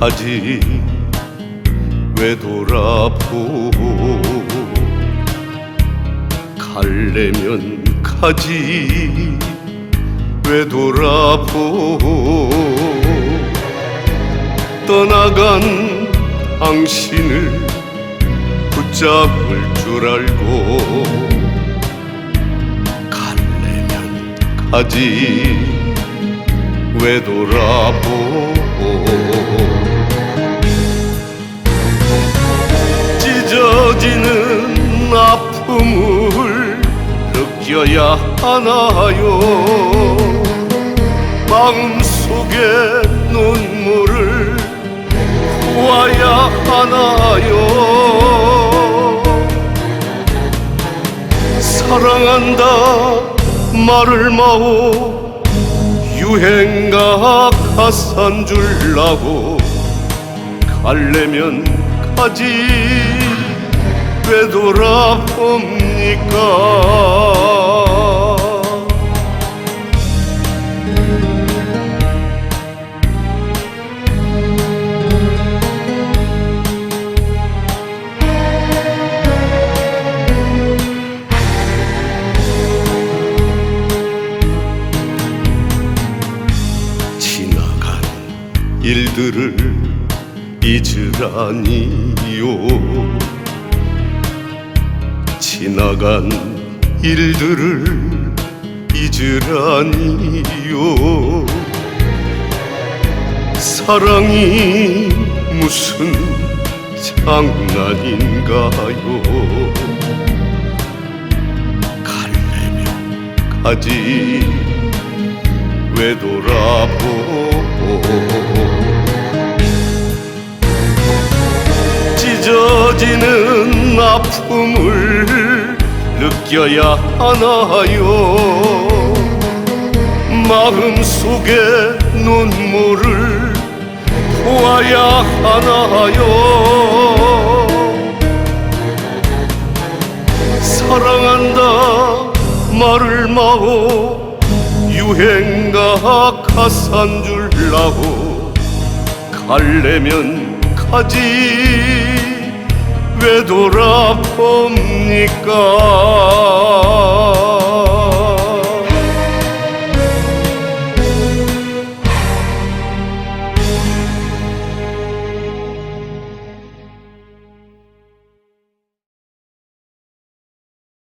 가지 왜 돌아보고 갈래면 가지 왜 돌아보고 떠나간 당신을 붙잡을 줄 알고 갈래면 가지 왜 돌아보고 찢어지는 아픔을 느껴야 하나요? 마음속에 눈물을 보아야 하나요? 사랑한다 말을 마오 유행가 가산 줄라고 갈래면 가지. 왜 돌아봅니까 일들을 잊으라니요. 지나간 일들을 잊으라니요. 사랑이 무슨 장난인가요? 갈래면 가지. 왜 돌아보 아픔을 느껴야 하나요? 마음속에 눈물을 보아야 하나요? 사랑한다 말을 마오 유행가 가산 줄라고 갈래면 가지 왜 돌아봅니까